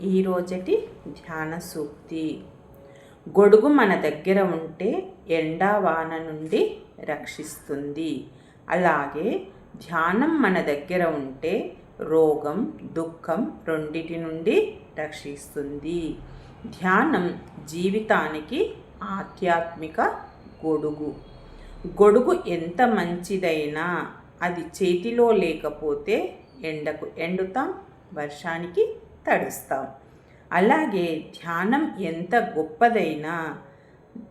ఈరోజటి ధ్యాన సూక్తి. గొడుగు మన దగ్గర ఉంటే ఎండా వాన నుండి రక్షిస్తుంది. అలాగే ధ్యానం మన దగ్గర ఉంటే రోగం దుఃఖం రెండిటి నుండి రక్షిస్తుంది. ధ్యానం జీవితానికి ఆధ్యాత్మిక గొడుగు. గొడుగు ఎంత మంచిదైనా అది చేతిలో లేకపోతే ఎండకు ఎండుతాం వర్షానికి తడుస్తాం. అలాగే ధ్యానం ఎంత గొప్పదైనా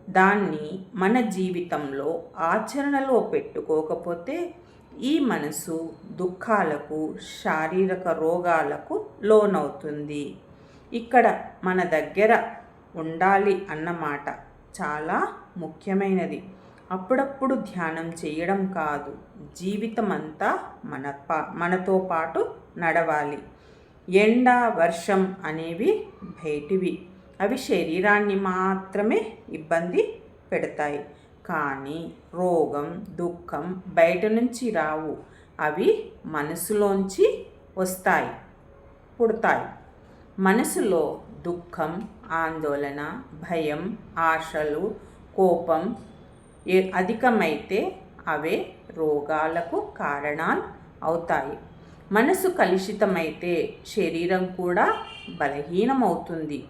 దాన్ని మన జీవితంలో ఆచరణలో పెట్టుకోకపోతే ఈ మనసు దుఃఖాలకు శారీరక రోగాలకు లోనవుతుంది. ఇక్కడ మన దగ్గర ఉండాలి అన్నమాట చాలా ముఖ్యమైనది. అప్పుడప్పుడు ధ్యానం చేయడం కాదు జీవితం అంతా మన పా మనతో పాటు నడవాలి. ఎండ వర్షం అనేవి బయటివి అవి శరీరాన్ని మాత్రమే ఇబ్బంది పెడతాయి. కానీ రోగం దుఃఖం బయట నుంచి రావు. అవి మనసులోంచి వస్తాయి పుడతాయి. మనసులో దుఃఖం ఆందోళన భయం ఆశలు కోపం అధికమైతే అవే రోగాలకు కారణాలు అవుతాయి. మనసు కలుషితమైతే శరీరం కూడా బలహీనమవుతుంది.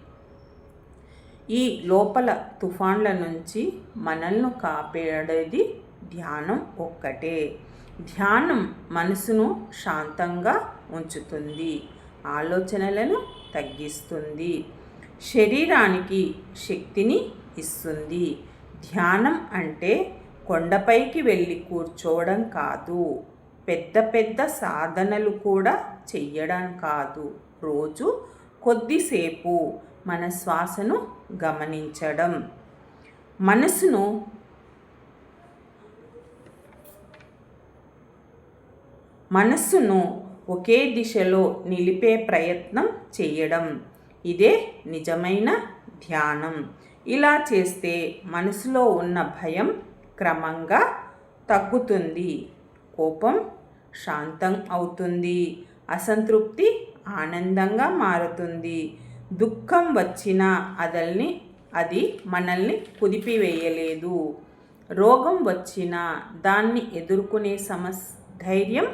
ఈ లోపల తుఫాన్ల నుంచి మనల్ని కాపాడేది ధ్యానం ఒక్కటే. ధ్యానం మనసును శాంతంగా ఉంచుతుంది. ఆలోచనలను తగ్గిస్తుంది. శరీరానికి శక్తిని ఇస్తుంది. ధ్యానం అంటే కొండపైకి వెళ్ళి కూర్చోవడం కాదు. పెద్ద పెద్ద సాధనలు కూడా చెయ్యడం కాదు. రోజు కొద్దిసేపు మన శ్వాసను గమనించడం. మనసును మనస్సును ఒకే దిశలో నిలిపే ప్రయత్నం చేయడం ఇదే నిజమైన ధ్యానం. ఇలా చేస్తే మనసులో ఉన్న భయం క్రమంగా తగ్గుతుంది. కోపం శాంతం అవుతుంది. అసంతృప్తి ఆనందంగా మారుతుంది. దుఃఖం వచ్చినా అదల్ని అది మనల్ని కుదిపివేయలేదు. రోగం వచ్చినా దాన్ని ఎదుర్కొనే సమస్ ధైర్యం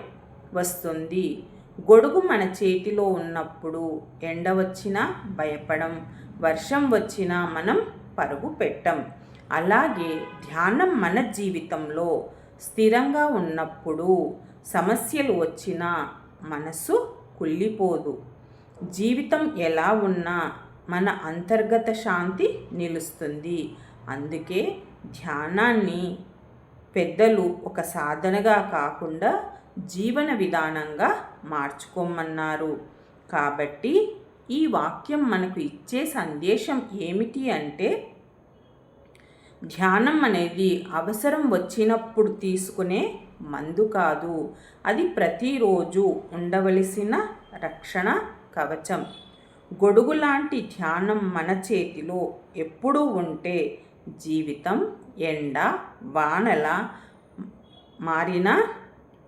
వస్తుంది. గొడుగు మన చేతిలో ఉన్నప్పుడు ఎండ వచ్చినా భయపడం వర్షం వచ్చినా మనం పరుగు పెట్టం. అలాగే ధ్యానం మన జీవితంలో స్థిరంగా ఉన్నప్పుడు సమస్యలు వచ్చినా మనసు కుళ్ళిపోదు. జీవితం ఎలా ఉన్నా మన అంతర్గత శాంతి నిలుస్తుంది. అందుకే ధ్యానాన్ని పెద్దలు ఒక సాధనగా కాకుండా జీవన విధానంగా మార్చుకోమన్నారు. కాబట్టి ఈ వాక్యం మనకు ఇచ్చే సందేశం ఏమిటి అంటే ధ్యానం అనేది అవసరం వచ్చినప్పుడు తీసుకునే మందు కాదు. అది ప్రతిరోజు ఉండవలసిన రక్షణ కవచం. గొడుగు లాంటి ధ్యానం మన చేతిలో ఎప్పుడూ ఉంటే జీవితం ఎండ వానల మారిన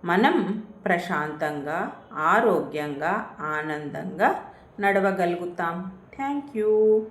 మనం ప్రశాంతంగా ఆరోగ్యంగా ఆనందంగా నడవగలుగుతాం. Thank you.